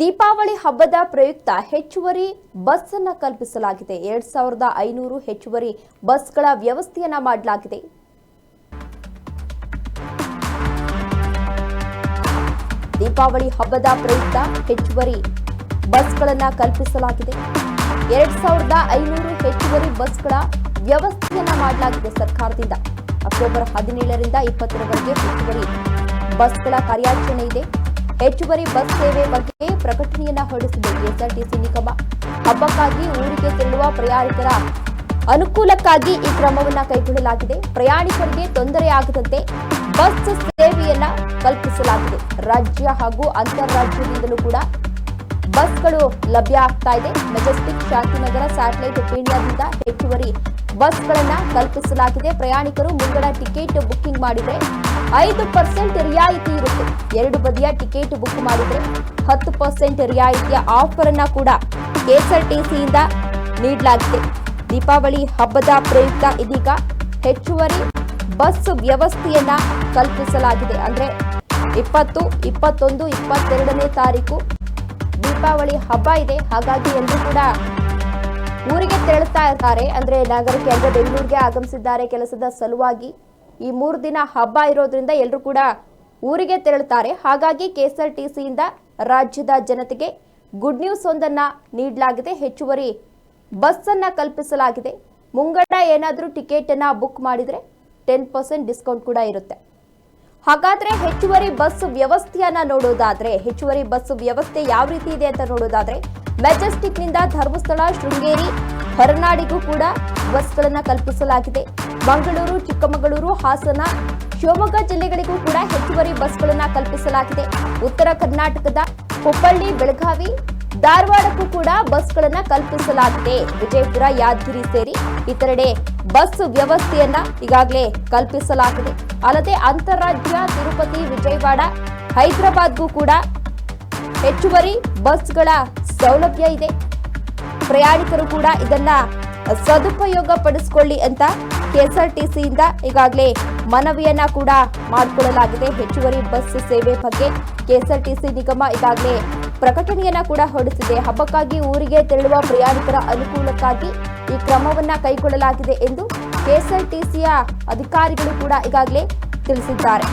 ದೀಪಾವಳಿ ಹಬ್ಬದ ಪ್ರಯುಕ್ತ ಹೆಚ್ಚುವರಿ ಬಸ್ ಅನ್ನು ಕಲ್ಪಿಸಲಾಗಿದೆ. ಎರಡ್ ಸಾವಿರದ ಐನೂರು ಹೆಚ್ಚುವರಿ ಬಸ್ಗಳ ವ್ಯವಸ್ಥೆಯನ್ನ ಮಾಡಲಾಗಿದೆ. ದೀಪಾವಳಿ ಹಬ್ಬದ ಪ್ರಯುಕ್ತ ಹೆಚ್ಚುವರಿ ಬಸ್ಗಳನ್ನ ಕಲ್ಪಿಸಲಾಗಿದೆ. ಎರಡ್ ಸಾವಿರದ ಐನೂರು ಹೆಚ್ಚುವರಿ ಬಸ್ಗಳ ವ್ಯವಸ್ಥೆಯನ್ನ ಮಾಡಲಾಗಿದೆ ಸರ್ಕಾರದಿಂದ. ಅಕ್ಟೋಬರ್ ಹದಿನೇಳರಿಂದ ಇಪ್ಪತ್ತರವರೆಗೆ ಹೆಚ್ಚುವರಿ ಬಸ್ಗಳ ಕಾರ್ಯಾಚರಣೆ ಇದೆ. ಹೆಚ್ಚುವರಿ ಬಸ್ ಸೇವೆ ಬಗ್ಗೆ ಪ್ರಕಟಣೆಯನ್ನ ಹೊರಡಿಸಿದೆ ಕೆಎಸ್ಆರ್ಟಿಸಿ ನಿಗಮ. ಹಬ್ಬಕ್ಕಾಗಿ ಊರಿಗೆ ತೆರಳುವ ಪ್ರಯಾಣಿಕರ ಅನುಕೂಲಕ್ಕಾಗಿ ಈ ಕ್ರಮವನ್ನ ಕೈಗೊಳ್ಳಲಾಗಿದೆ. ಪ್ರಯಾಣಿಕರಿಗೆ ತೊಂದರೆಯಾಗದಂತೆ ಬಸ್ ಸೇವೆಯನ್ನ ಕಲ್ಪಿಸಲಾಗಿದೆ. ರಾಜ್ಯ ಹಾಗೂ ಅಂತಾರಾಜ್ಯದಿಂದಲೂ ಕೂಡ ಬಸ್ಗಳು ಲಭ್ಯ ಆಗ್ತಾ ಇದೆ. ಮೆಜೆಸ್ಟಿಕ್ ಶಾಂತಿನಗರ ಸ್ಯಾಟಲೈಟ್ ಪೀಣ್ಯದಿಂದ ಹೆಚ್ಚುವರಿ ಬಸ್ಗಳನ್ನ ಕಲ್ಪಿಸಲಾಗಿದೆ. ಪ್ರಯಾಣಿಕರು ಮುಂಗಡ ಟಿಕೆಟ್ ಬುಕ್ಕಿಂಗ್ ಮಾಡಿದ್ರೆ ಐದು ಪರ್ಸೆಂಟ್ ರಿಯಾಯಿತಿ ಇರುತ್ತೆ. ಎರಡು ಬದಿಯ ಟಿಕೆಟ್ ಬುಕ್ ಮಾಡಿದ್ರೆ ಹತ್ತು ಪರ್ಸೆಂಟ್ ರಿಯಾಯಿತಿಯ ಆಫರ್ ಅನ್ನ ಕೂಡ ಕೆಎಸ್ಆರ್ಟಿಸಿಯಿಂದ ನೀಡಲಾಗಿದೆ. ದೀಪಾವಳಿ ಹಬ್ಬದ ಪ್ರಯುಕ್ತ ಇದೀಗ ಹೆಚ್ಚುವರಿ ಬಸ್ ವ್ಯವಸ್ಥೆಯನ್ನ ಕಲ್ಪಿಸಲಾಗಿದೆ. ಅಂದ್ರೆ ಇಪ್ಪತ್ತು, ಇಪ್ಪತ್ತೊಂದು, ಇಪ್ಪತ್ತೆರಡನೇ ತಾರೀಕು ದೀಪಾವಳಿ ಹಬ್ಬ ಇದೆ. ಹಾಗಾಗಿ ಎಲ್ಲರೂ ಕೂಡ ಊರಿಗೆ ತೆರಳುತ್ತಾ ಇದ್ದಾರೆ. ಅಂದ್ರೆ ನಗರಕ್ಕೆ ಅಂದ್ರೆ ಬೆಂಗಳೂರಿಗೆ ಆಗಮಿಸಿದ್ದಾರೆ ಕೆಲಸದ ಸಲುವಾಗಿ. ಈ ಮೂರು ದಿನ ಹಬ್ಬ ಇರೋದ್ರಿಂದ ಎಲ್ಲರೂ ಕೂಡ ಊರಿಗೆ ತೆರಳುತ್ತಾರೆ. ಹಾಗಾಗಿ ಕೆಎಸ್ಆರ್ ಟಿ ಸಿಯಿಂದ ರಾಜ್ಯದ ಜನತೆಗೆ ಗುಡ್ ನ್ಯೂಸ್ ಒಂದನ್ನ ನೀಡಲಾಗಿದೆ. ಹೆಚ್ಚುವರಿ ಬಸ್ ಅನ್ನ ಕಲ್ಪಿಸಲಾಗಿದೆ. ಮುಂಗಡ ಏನಾದರೂ ಟಿಕೆಟ್ ಅನ್ನ ಬುಕ್ ಮಾಡಿದ್ರೆ ಟೆನ್ ಪರ್ಸೆಂಟ್ ಡಿಸ್ಕೌಂಟ್ ಕೂಡ ಇರುತ್ತೆ. ಹಾಗಾದ್ರೆ ಹೆಚ್ಚುವರಿ ಬಸ್ ವ್ಯವಸ್ಥೆಯನ್ನ ನೋಡೋದಾದ್ರೆ, ಹೆಚ್ಚುವರಿ ಬಸ್ ವ್ಯವಸ್ಥೆ ಯಾವ ರೀತಿ ಇದೆ ಅಂತ ನೋಡೋದಾದ್ರೆ ಮೆಜೆಸ್ಟಿಕ್ನಿಂದ ಧರ್ಮಸ್ಥಳ ಶೃಂಗೇರಿ ಹೊರನಾಡಿಗೂ ಕೂಡ ಬಸ್ಗಳನ್ನ ಕಲ್ಪಿಸಲಾಗಿದೆ. ಮಂಗಳೂರು, ಚಿಕ್ಕಮಗಳೂರು, ಹಾಸನ, ಶಿವಮೊಗ್ಗ ಜಿಲ್ಲೆಗಳಿಗೂ ಕೂಡ ಹೆಚ್ಚುವರಿ ಬಸ್ಗಳನ್ನು ಕಲ್ಪಿಸಲಾಗಿದೆ. ಉತ್ತರ ಕರ್ನಾಟಕದ ಹುಬ್ಬಳ್ಳಿ, ಬೆಳಗಾವಿ, ಧಾರವಾಡಕ್ಕೂ ಕೂಡ ಬಸ್ಗಳನ್ನು ಕಲ್ಪಿಸಲಾಗಿದೆ. ವಿಜಯಪುರ, ಯಾದಗಿರಿ ಸೇರಿ ಇತರೆಡೆ ಬಸ್ ವ್ಯವಸ್ಥೆಯನ್ನ ಈಗಾಗಲೇ ಕಲ್ಪಿಸಲಾಗಿದೆ. ಅಲ್ಲದೆ ಅಂತಾರಾಜ್ಯ ತಿರುಪತಿ, ವಿಜಯವಾಡ, ಹೈದರಾಬಾದ್ಗೂ ಕೂಡ ಹೆಚ್ಚುವರಿ ಬಸ್ಗಳ ಸೌಲಭ್ಯ ಇದೆ. ಪ್ರಯಾಣಿಕರು ಕೂಡ ಇದನ್ನ ಸದುಪಯೋಗ ಪಡಿಸಿಕೊಳ್ಳಿ ಅಂತ ಕೆಎಸ್ಆರ್ಟಿಸಿಯಿಂದ ಈಗಾಗಲೇ ಮನವಿಯನ್ನ ಕೂಡ ಮಾಡಿಕೊಳ್ಳಲಾಗಿದೆ. ಹೆಚ್ಚುವರಿ ಬಸ್ ಸೇವೆ ಬಗ್ಗೆ ಕೆಎಸ್ಆರ್ಟಿಸಿ ನಿಗಮ ಈಗಾಗಲೇ ಪ್ರಕಟಣೆಯನ್ನ ಕೂಡ ಹೊರಡಿಸಿದೆ. ಹಬ್ಬಕ್ಕಾಗಿ ಊರಿಗೆ ತೆರಳುವ ಪ್ರಯಾಣಿಕರ ಅನುಕೂಲಕ್ಕಾಗಿ ಈ ಕ್ರಮವನ್ನ ಕೈಗೊಳ್ಳಲಾಗಿದೆ ಎಂದು ಕೆಎಸ್ಆರ್ಟಿಸಿಯ ಅಧಿಕಾರಿಗಳು ಕೂಡ ಈಗಾಗಲೇ ತಿಳಿಸಿದ್ದಾರೆ.